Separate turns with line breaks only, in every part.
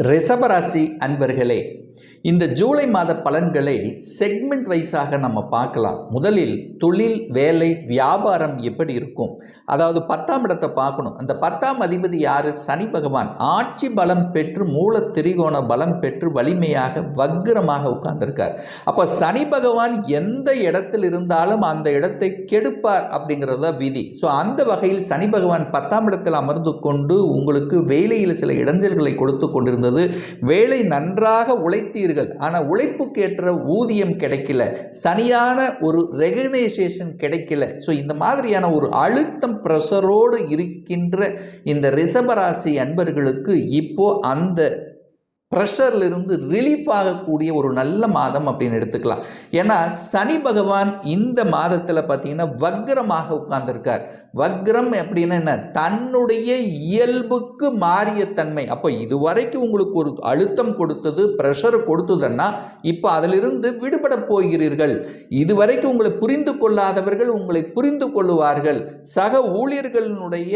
ரிஷபராசி அன்பர்களே இந்த ஜூலை மாத பலன்களை செக்மெண்ட் வைஸாக நம்ம பார்க்கலாம். முதலில் தொழில் வேலை வியாபாரம் எப்படி இருக்கும்? அதாவது பத்தாம் இடத்தை பார்க்கணும். அந்த பத்தாம் அதிபதி யார்? சனி பகவான். ஆட்சி பலம் பெற்று மூல திரிகோண பலம் பெற்று வலிமையாக வக்கிரமாக உட்கார்ந்திருக்கார். அப்போ சனி பகவான் எந்த இடத்தில் இருந்தாலும் அந்த இடத்தை கெடுப்பார் அப்படிங்கிறது தான் விதி. ஸோ அந்த வகையில் சனி பகவான் பத்தாம் இடத்தில் அமர்ந்து கொண்டு உங்களுக்கு வேலையில் சில இடைஞ்சல்களை கொடுத்து கொண்டிருந்தது. வேலை நன்றாக உழைத்தீர்கள் ஆனால் உழைப்புக்கேற்ற ஊதியம் கிடைக்கல. சரியான ஒரு ரெகனைசேஷன் கிடைக்கல. ஸோ இந்த மாதிரியான ஒரு அழுத்தம் ப்ரெஷரோடு இருக்கின்ற இந்த ரிஷபராசி அன்பர்களுக்கு இப்போ அந்த ப்ரெஷர்லேருந்து ரிலீஃப் ஆகக்கூடிய ஒரு நல்ல மாதம் அப்படின்னு எடுத்துக்கலாம். ஏன்னா சனி பகவான் இந்த மாதத்தில் பார்த்தீங்கன்னா வக்ரமாக உட்கார்ந்துருக்கார். வக்ரம் அப்படின்னா என்ன? தன்னுடைய இயல்புக்கு மாறிய தன்மை. அப்போ இதுவரைக்கும் உங்களுக்கு ஒரு அழுத்தம் கொடுத்தது ப்ரெஷர் கொடுத்ததுன்னா இப்போ அதிலிருந்து விடுபட போகிறீர்கள். இதுவரைக்கும் உங்களை புரிந்து கொள்ளாதவர்கள் உங்களை புரிந்து கொள்ளுவார்கள். சக ஊழியர்களுடைய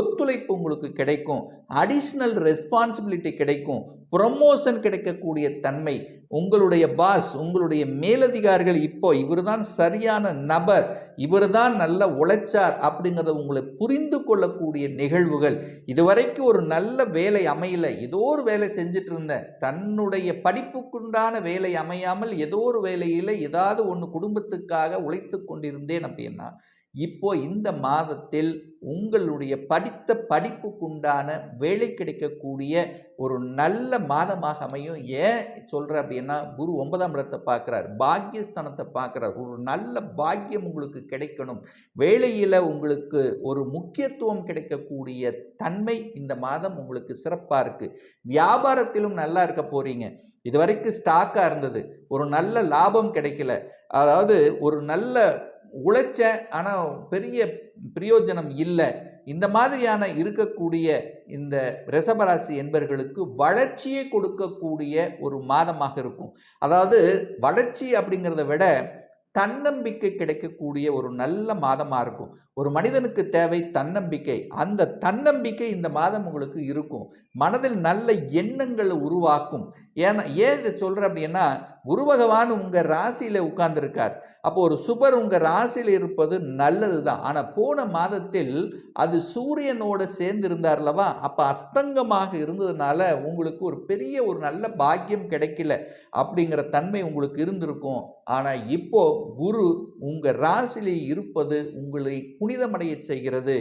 ஒத்துழைப்பு உங்களுக்கு கிடைக்கும். அடிஷ்னல் ரெஸ்பான்சிபிலிட்டி கிடைக்கும். ப்ரொமோஷன் கிடைக்கக்கூடிய தன்மை உங்களுடைய பாஸ் உங்களுடைய மேலதிகாரிகள் இப்போ இவர்தான் சரியான நபர் இவர் தான் நல்ல உழைச்சார் அப்படிங்கிறத உங்களை புரிந்து கொள்ளக்கூடிய நிகழ்வுகள். இதுவரைக்கும் ஒரு நல்ல வேலை அமையல ஏதோ ஒரு வேலை செஞ்சுட்டு இருந்தேன். தன்னுடைய படிப்புக்குண்டான வேலை அமையாமல் ஏதோ ஒரு வேலையில் ஏதாவது ஒன்று குடும்பத்துக்காக உழைத்து கொண்டிருந்தேன் அப்படின்னா இப்போ இந்த மாதத்தில் உங்களுடைய படித்த படிப்புக்குண்டான வேலை கிடைக்கக்கூடிய ஒரு நல்ல மாதமாக அமையும். ஏன் சொல்கிற அப்படின்னா குரு ஒன்பதாம் இடத்தை பார்க்குறார். பாக்கியஸ்தானத்தை பார்க்குறார். ஒரு நல்ல பாக்கியம் உங்களுக்கு கிடைக்கணும். வேலையில் உங்களுக்கு ஒரு முக்கியத்துவம் கிடைக்கக்கூடிய தன்மை இந்த மாதம் உங்களுக்கு சிறப்பாக இருக்குது வியாபாரத்திலும் நல்லா இருக்க போகிறீங்க இது வரைக்கும் ஸ்டாக்காக இருந்தது. ஒரு நல்ல லாபம் கிடைக்கல. அதாவது ஒரு நல்ல உழைச்ச ஆனால் பெரிய பிரயோஜனம் இல்லை. இந்த மாதிரியான இருக்கக்கூடிய இந்த ரிஷபராசி என்பர்களுக்கு வளர்ச்சியை கொடுக்கக்கூடிய ஒரு மாதமாக இருக்கும். அதாவது வளர்ச்சி அப்படிங்கிறத விட தன்னம்பிக்கை கிடைக்கக்கூடிய ஒரு நல்ல மாதமாக இருக்கும். ஒரு மனிதனுக்கு தேவை தன்னம்பிக்கை. அந்த தன்னம்பிக்கை இந்த மாதம் உங்களுக்கு இருக்கும். மனதில் நல்ல எண்ணங்களை உருவாக்கும். ஏன்னா ஏன் இதை சொல்கிறேன் அப்படின்னா குரு பகவான் உங்கள் ராசியில் உட்கார்ந்துருக்கார். அப்போ ஒரு சுபர் உங்கள் ராசியில் இருப்பது நல்லது தான் ஆனால் போன மாதத்தில் அது சூரியனோடு சேர்ந்து இருந்தார்லவா அப்போ அஸ்தங்கமாக இருந்ததுனால உங்களுக்கு ஒரு பெரிய ஒரு நல்ல பாக்கியம் கிடைக்கல அப்படிங்கிற தன்மை உங்களுக்கு இருந்திருக்கும். ஆனால் இப்போ குரு உங்கள் ராசியில் இருப்பது உங்களை புனிதமடைய செய்கிறது.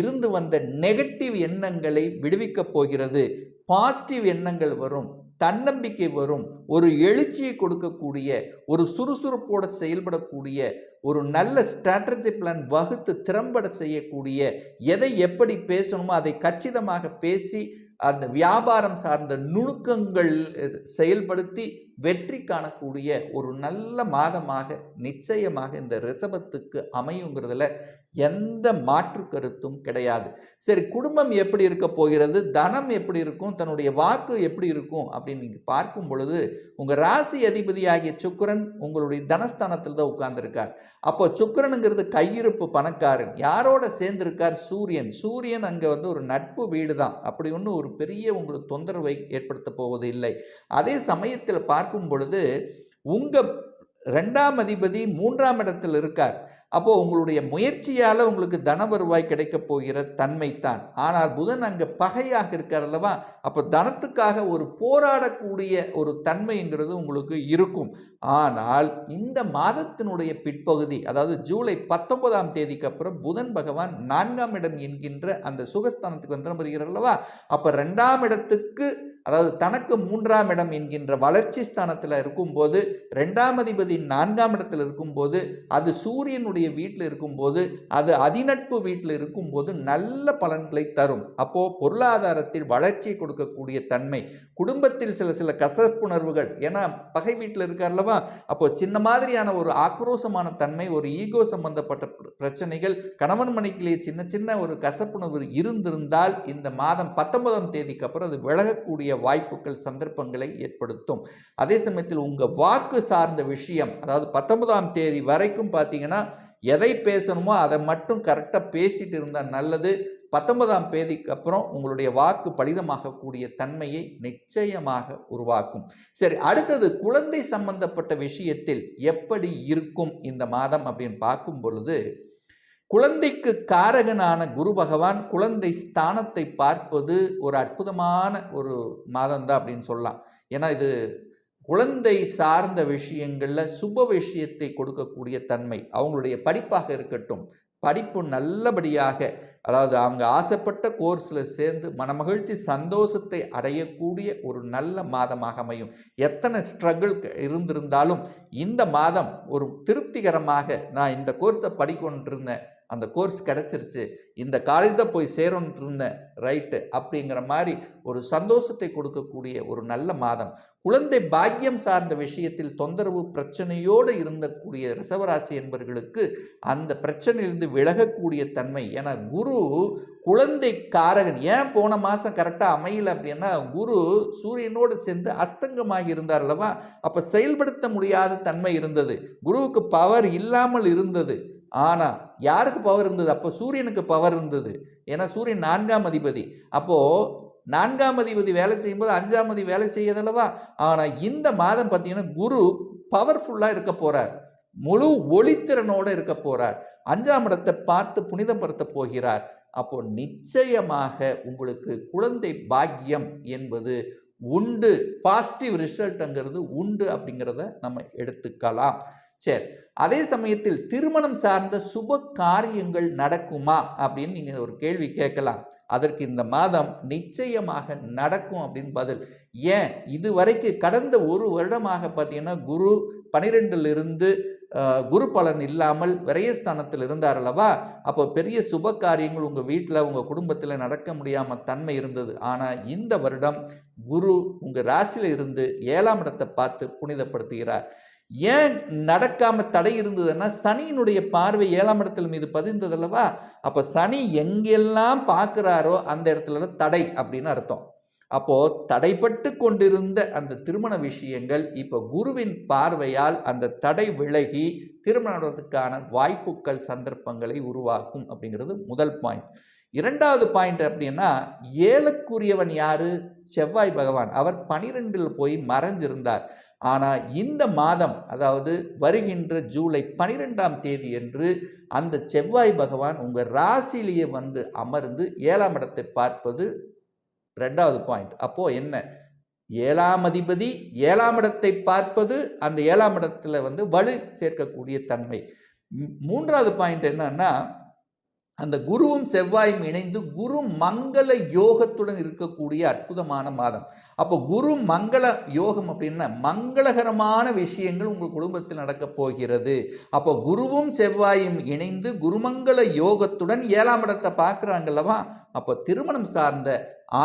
இருந்து வந்த நெகட்டிவ் எண்ணங்களை விடுவிக்கப் போகிறது. பாசிட்டிவ் எண்ணங்கள் வரும். தன்னம்பிக்கை வரும். ஒரு எழுச்சியை கொடுக்கக்கூடிய ஒரு சுறுசுறுப்போடு செயல்படக்கூடிய ஒரு நல்ல ஸ்ட்ராட்டஜி பிளான் வகுத்து திறம்பட செய்யக்கூடிய எதை எப்படி பேசணுமோ அதை கச்சிதமாக பேசி அந்த வியாபாரம் சார்ந்த நுணுக்கங்கள் செயல்படுத்தி வெற்றி காணக்கூடிய ஒரு நல்ல மாதமாக நிச்சயமாக இந்த ரிசபத்துக்கு அமையுங்கிறதுல எந்த மாற்று கருத்தும் கிடையாது. சரி குடும்பம் எப்படி இருக்க போகிறது? தனம் எப்படி இருக்கும்? தன்னுடைய வாக்கு எப்படி இருக்கும்? அப்படின்னு நீங்கள் பார்க்கும் பொழுது உங்கள் ராசி அதிபதியாகிய சுக்கரன் உங்களுடைய தனஸ்தானத்தில் தான் உட்கார்ந்துருக்கார். அப்போ சுக்கரனுங்கிறது கையிருப்பு பணக்காரன். யாரோட சேர்ந்திருக்கார்? சூரியன். சூரியன் அங்கே வந்து ஒரு நட்பு வீடு தான் அப்படி ஒன்றும் ஒரு பெரிய உங்களுக்கு தொந்தரவை ஏற்படுத்த போவது இல்லை அதே சமயத்தில் பார்க்கும் பொழுது உங்கள் ரெண்டாம் அதிபதி மூன்றாம் இடத்தில் இருக்கார். அப்போது உங்களுடைய முயற்சியால் உங்களுக்கு தன வருவாய் கிடைக்கப் போகிற தன்மைத்தான் ஆனால் புதன் அங்கே பகையாக இருக்கார் அல்லவா? அப்போ தனத்துக்காக ஒரு போராடக்கூடிய ஒரு தன்மைங்கிறது உங்களுக்கு இருக்கும். ஆனால் இந்த மாதத்தினுடைய பிற்பகுதி அதாவது ஜூலை பத்தொன்பதாம் தேதிக்கு அப்புறம் புதன் பகவான் நான்காம் இடம் என்கின்ற அந்த சுகஸ்தானத்துக்கு வந்து வருகிறார் அல்லவா? அப்போ ரெண்டாம் இடத்துக்கு அதாவது தனக்கு மூன்றாம் இடம் என்கின்ற வளர்ச்சி ஸ்தானத்தில் இருக்கும்போது ரெண்டாம் அதிபதி நான்காம் இடத்தில் இருக்கும்போது அது சூரியனுடைய வீட்டில் இருக்கும்போது அது அதிநட்பு வீட்டில் இருக்கும்போது நல்ல பலன்களை தரும். அப்போது பொருளாதாரத்தில் வளர்ச்சியை கொடுக்கக்கூடிய தன்மை குடும்பத்தில் சில சில கசப்புணர்வுகள் ஏன்னா பகை வீட்டில் இருக்கார்லவா அப்போ சின்ன மாதிரியான ஒரு ஆக்ரோஷமான தன்மை ஒரு ஈகோ சம்பந்தப்பட்ட பிரச்சனைகள் கணவன் மனைக்கிலேயே சின்ன சின்ன ஒரு கசப்புணர்வு இருந்திருந்தால் இந்த மாதம் பத்தொன்பதாம் தேதிக்கு அப்புறம் அது விலகக்கூடிய வாய்ப்புகள் சந்தர்ப்பங்களை ஏற்படுத்தும். அதே சமயத்தில் உங்கள் வாக்கு சார்ந்த விஷயம் அதாவது பத்தொன்பதாம் தேதி வரைக்கும் பார்த்தீங்கன்னா எதை பேசணுமோ அதை மட்டும் கரெக்டாக பேசிட்டு இருந்தால் நல்லது. பத்தொன்பதாம் தேதிக்கு அப்புறம் உங்களுடைய வாக்கு பலிதமாகக்கூடிய தன்மையை நிச்சயமாக உருவாக்கும். சரி அடுத்தது குழந்தை சம்பந்தப்பட்ட விஷயத்தில் எப்படி இருக்கும் இந்த மாதம் அப்படின்னு பார்க்கும் பொழுது குழந்தைக்கு காரகனான குரு பகவான் குழந்தை ஸ்தானத்தை பார்ப்பது ஒரு அற்புதமான ஒரு மாதம் தான் அப்படின்னு சொல்லலாம். ஏன்னா இது குழந்தை சார்ந்த விஷயங்களில் சுப விஷயத்தை கொடுக்கக்கூடிய தன்மை அவங்களுடைய படிப்பாக இருக்கட்டும். படிப்பு நல்லபடியாக அதாவது அவங்க ஆசைப்பட்ட கோர்ஸில் சேர்ந்து மனமகிழ்ச்சி சந்தோஷத்தை அடையக்கூடிய ஒரு நல்ல மாதமாக அமையும். எத்தனை ஸ்ட்ரகிள் இருந்திருந்தாலும் இந்த மாதம் ஒரு திருப்திகரமாக நான் இந்த கோர்ஸை படிக்கொண்டிருந்தேன். அந்த கோர்ஸ் கிடச்சிருச்சு. இந்த காலேஜ் போய் சேரணுன்ட்டு இருந்தேன் ரைட்டு அப்படிங்கிற மாதிரி ஒரு சந்தோஷத்தை கொடுக்கக்கூடிய ஒரு நல்ல மாதம். குழந்தை பாக்கியம் சார்ந்த விஷயத்தில் தொந்தரவு பிரச்சனையோடு இருந்தக்கூடிய ரிசவராசி என்பவர்களுக்கு அந்த பிரச்சனையிலிருந்து விலகக்கூடிய தன்மை. ஏன்னா குரு குழந்தை காரகன். ஏன் போன மாதம் கரெக்டாக அமையல அப்படின்னா குரு சூரியனோடு சேர்ந்து அஸ்தங்கமாகி இருந்தார் அல்லவா? அப்போ செயல்படுத்த முடியாத தன்மை இருந்தது. குருவுக்கு பவர் இல்லாமல் இருந்தது. ஆனால் யாருக்கு பவர் இருந்தது? அப்போ சூரியனுக்கு பவர் இருந்தது. ஏன்னா சூரியன் நான்காம் அதிபதி. அப்போது நான்காம் அதிபதி வேலை செய்யும்போது அஞ்சாம் அதிபதி வேலை செய்யதல்லவா? ஆனால் இந்த மாதம் பார்த்தீங்கன்னா குரு பவர்ஃபுல்லாக இருக்க போகிறார் முழு ஒளித்திறனோடு இருக்க போகிறார் அஞ்சாம் இடத்தை பார்த்து புனிதப்படுத்த போகிறார். அப்போ நிச்சயமாக உங்களுக்கு குழந்தை பாக்கியம் என்பது உண்டு. பாசிட்டிவ் ரிசல்ட்டுங்கிறது உண்டு அப்படிங்கிறத நம்ம எடுத்துக்கலாம். சரி. அதே சமயத்தில் திருமணம் சார்ந்த சுப காரியங்கள் நடக்குமா அப்படின்னு நீங்கள் ஒரு கேள்வி கேட்கலாம். அதற்கு இந்த மாதம் நிச்சயமாக நடக்கும் அப்படின்னு பதில். ஏன்? இதுவரைக்கு கடந்த ஒரு வருடமாக பார்த்தீங்கன்னா குரு பனிரெண்டிலிருந்து குரு பலன் இல்லாமல் விரயஸ்தானத்தில் இருந்தார் அல்லவா? அப்போ பெரிய சுப காரியங்கள் உங்கள் வீட்டில் உங்கள் குடும்பத்தில் நடக்க முடியாமல் தன்மை இருந்தது. ஆனால் இந்த வருடம் குரு உங்கள் ராசியில் இருந்து ஏழாம் இடத்தை பார்த்து புனிதப்படுத்துகிறார். ஏன் நடக்காம தடை இருந்ததுன்னா சனியினுடைய பார்வை ஏழாம் இடத்துல மீது பதிந்தது அல்லவா? அப்போ சனி எங்கெல்லாம் பார்க்குறாரோ அந்த இடத்துல தடை அப்படின்னு அர்த்தம். அப்போ தடைப்பட்டு கொண்டிருந்த அந்த திருமண விஷயங்கள் இப்போ குருவின் பார்வையால் அந்த தடை விலகி திருமணத்துக்கான வாய்ப்புகள் சந்தர்ப்பங்களை உருவாக்கும் அப்படிங்கிறது முதல் பாயிண்ட் இரண்டாவது பாயிண்ட் அப்படின்னா ஏழுக்குரியவன் யாரு? செவ்வாய் பகவான். அவர் பனிரெண்டில் போய் மறைஞ்சிருந்தார். ஆனால் இந்த மாதம் அதாவது வருகின்ற ஜூலை பனிரெண்டாம் தேதி என்று அந்த செவ்வாய் பகவான் உங்கள் ராசிலேயே வந்து அமர்ந்து ஏழாம் இடத்தை பார்ப்பது ரெண்டாவது பாயிண்ட். அப்போது என்ன? ஏழாம் அதிபதி ஏழாம் இடத்தை பார்ப்பது அந்த ஏழாம் இடத்துல வந்து வலு சேர்க்கக்கூடிய தன்மை. மூன்றாவது பாயிண்ட் என்னன்னா அந்த குருவும் செவ்வாயும் இணைந்து குரு மங்கள யோகத்துடன் இருக்கக்கூடிய அற்புதமான மாதம். அப்போ குரு மங்கள யோகம் அப்படின்னா மங்களகரமான விஷயங்கள் உங்கள் குடும்பத்தில் நடக்கப் போகிறது. அப்போ குருவும் செவ்வாயும் இணைந்து குருமங்கள யோகத்துடன் ஏழாம் இடத்தை பார்க்குறாங்கல்லவா அப்போ திருமணம் சார்ந்த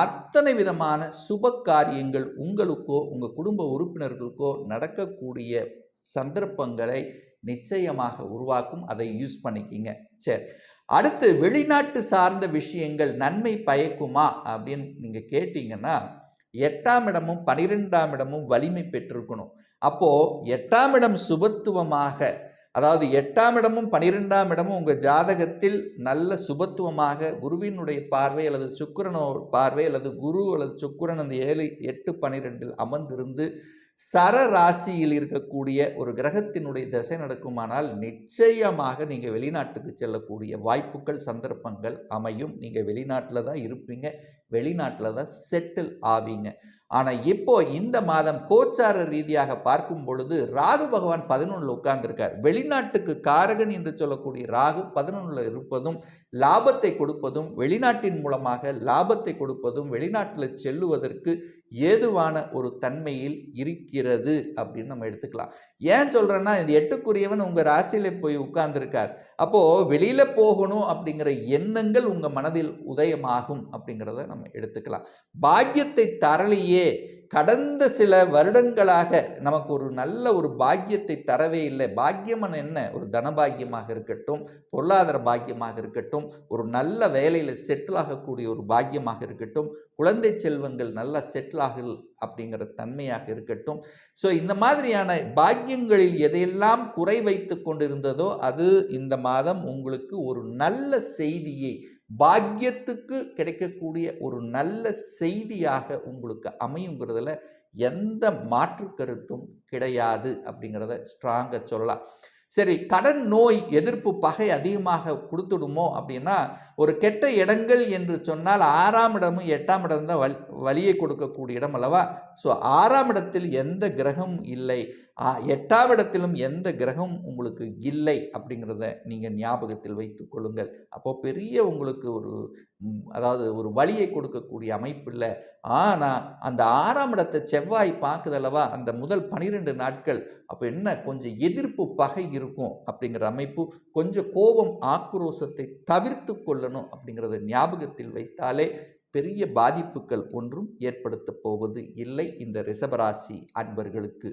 அத்தனை விதமான சுப காரியங்கள் உங்களுக்கோ உங்கள் குடும்ப உறுப்பினர்களுக்கோ நடக்கக்கூடிய சந்தர்ப்பங்களை நிச்சயமாக உருவாக்கும். அதை யூஸ் பண்ணிக்கிங்க. சரி. அடுத்து வெளிநாட்டு சார்ந்த விஷயங்கள் நன்மை பயக்குமா அப்படின்னு நீங்கள் கேட்டிங்கன்னா எட்டாம் இடமும் பனிரெண்டாம் இடமும் வலிமை பெற்றிருக்கணும். அப்போது எட்டாம் இடம் சுபத்துவமாக அதாவது எட்டாம் இடமும் பனிரெண்டாம் இடமும் உங்கள் ஜாதகத்தில் நல்ல சுபத்துவமாக குருவினுடைய பார்வை அல்லது சுக்கரனோ பார்வை அல்லது குரு அல்லது சுக்கரன் அந்த ஏழு எட்டு பனிரெண்டில் அமர்ந்திருந்து சர ராசியில் இருக்கக்கூடிய ஒரு கிரகத்தினுடைய திசை நடக்குமானால் நிச்சயமாக நீங்கள் வெளிநாட்டுக்கு செல்லக்கூடிய வாய்ப்புகள் சந்தர்ப்பங்கள் அமையும். நீங்கள் வெளிநாட்டில் தான் இருப்பீங்க. வெளிநாட்டில் தான் செட்டில் ஆவீங்க. ஆனால் இப்போ இந்த மாதம் கோச்சார ரீதியாக பார்க்கும் பொழுது ராகு பகவான் பதினொன்றில் உட்கார்ந்துருக்கார். வெளிநாட்டுக்கு காரகன் என்று சொல்லக்கூடிய ராகு பதினொன்றில் இருப்பதும் லாபத்தை கொடுப்பதும் வெளிநாட்டின் மூலமாக லாபத்தை கொடுப்பதும் வெளிநாட்டில் செல்லுவதற்கு ஏதுவான ஒரு தன்மையில் இருக்கிறது அப்படின்னு நம்ம எடுத்துக்கலாம். ஏன் சொல்கிறேன்னா இந்த எட்டுக்குரியவன் உங்கள் ராசியில் போய் உட்கார்ந்துருக்கார். அப்போது வெளியில் போகணும் அப்படிங்கிற எண்ணங்கள் உங்கள் மனதில் உதயமாகும் அப்படிங்கிறத நம்ம எடுத்துக்கலாம். பாக்கியத்தை தரலையே கடந்த சில வருடங்களாக நமக்கு ஒரு நல்ல ஒரு பாக்கியத்தை தரவே இல்லை. பாக்கியம்னு என்ன? ஒரு தனபாக்கியமாக இருக்கட்டும் பொருளாதார பாக்கியமாக இருக்கட்டும் ஒரு நல்ல வேலையில் செட்டில் ஆகக்கூடிய ஒரு பாக்கியமாக இருக்கட்டும் குழந்தை செல்வங்கள் நல்லா செட்டில் ஆகல் அப்படிங்கிற தன்மையாக இருக்கட்டும். ஸோ இந்த மாதிரியான பாக்கியங்களில் எதையெல்லாம் குறை வைத்து கொண்டிருந்ததோ அது இந்த மாதம் உங்களுக்கு ஒரு நல்ல செய்தியை பாக்கியத்துக்கு கிடைக்கக்கூடிய ஒரு நல்ல செய்தியாக உங்களுக்கு அமையுங்கிறதுல எந்த மாற்று கருத்தும் கிடையாது அப்படிங்கிறத ஸ்ட்ராங்காக சொல்லலாம். சரி கடன் நோய் எதிர்ப்பு பகை அதிகமாக கொடுத்துடுமோ அப்படின்னா ஒரு கெட்ட இடங்கள் என்று சொன்னால் ஆறாம் இடமும் எட்டாம் இடம் தான் வழியை கொடுக்கக்கூடிய இடம் அல்லவா? ஸோ ஆறாம் இடத்தில் எந்த கிரகமும் இல்லை. எட்டாம் இடத்திலும் எந்த கிரகம் உங்களுக்கு இல்லை அப்படிங்கிறத நீங்கள் ஞாபகத்தில் வைத்து கொள்ளுங்கள். அப்போது பெரிய உங்களுக்கு ஒரு அதாவது ஒரு வழியை கொடுக்கக்கூடிய அமைப்பு இல்லை. ஆனால் அந்த ஆறாம் இடத்தை செவ்வாய் பார்க்குதல்லவா அந்த முதல் பனிரெண்டு நாட்கள் அப்போ என்ன? கொஞ்சம் எதிர்ப்பு பகை இருக்கும் அப்படிங்கிற அமைப்பு. கொஞ்சம் கோபம் ஆக்ரோஷத்தை தவிர்த்து கொள்ளணும் அப்படிங்கிறத ஞாபகத்தில் வைத்தாலே பெரிய பாதிப்புகள் ஒன்றும் ஏற்படுத்தப் போவது இல்லை இந்த ரிஷபராசி அன்பர்களுக்கு.